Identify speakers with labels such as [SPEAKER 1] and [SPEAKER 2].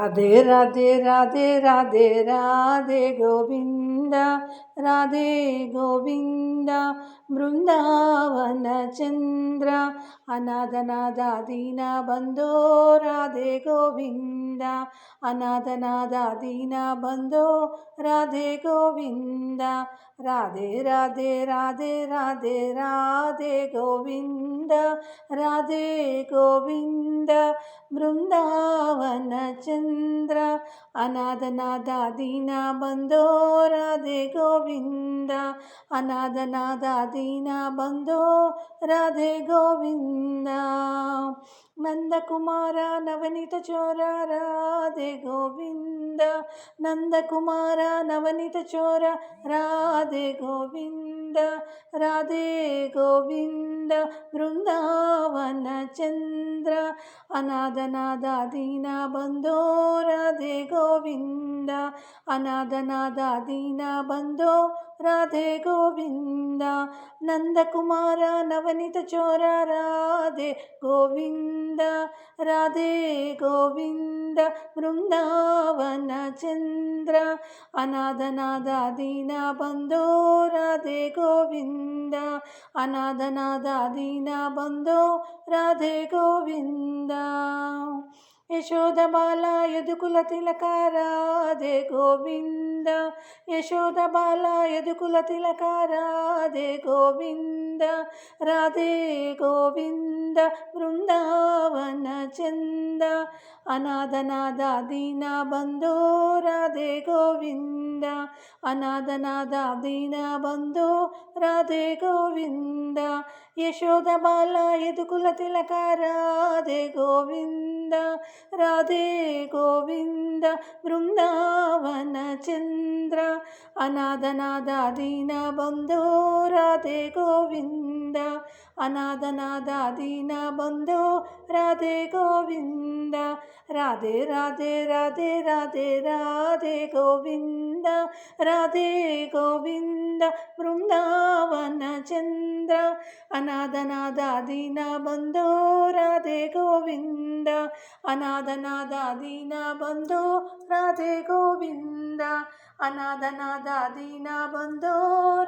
[SPEAKER 1] రాధే రాధే రాధే రాధే రాధే గోవింద రాధే గోవింద బృందావన చంద్ర అనాథనాథ దీన బంధో రాధే గోవింద అనాథనాథ దీన బంధో రాధే గోవింద రాధే రాధే రాధే రాధే రాధే గోవింద రాధే గోవింద బృందావన చంద్ర అనాథనాథ దీన బంధో రాధే గోవింద అనాథనాథ దీన బంధో రాధే గోవింద. నందకుమార నవనీత చోర రాధే గోవింద నందకుమార నవనీత చోర రాధే గోవింద రాధే గోవింద బృందావన చంద్ర అనాథనాథ దీన బంధో రాధే గోవింద. అనాథనాథ దీన బంధో రాధే గోవింద. నందకుమార నవనీత చోర రాధే గోవింద. రాధే గోవింద బృందావన చంద్ర. అనాథనాథ దీన బంధో రాధే గోవింద. అనాథనాథ దీన బంధో రాధే గోవింద. দাও బాల యదుకుల తిలకారాధే గోవింద. యశోద బాల యదుకుల తిలక గోవింద. రాధే గోవింద బృందావన చంద. అనాథనాథ దీన బంధో రాధే గోవింద. అనాథనాథ దీన బంధో రాధే గోవింద. యశోద బాల యదుకుల తిలక గోవింద. राधे गोविन्द वृन्दावन चन्द्र अनादनादा राधे गोविन्द। బంధో రాధే గోవింద. అనాథనాథ దీన బంధో రాధే గోవింద రాధే రాధే రాధే రాధే రాధే గోవింద. రాధే గోవింద బృందావన చంద్ర. అనాథనాథ దీన బంధో రాధే గోవింద. అనాథనాథ దీన బంధో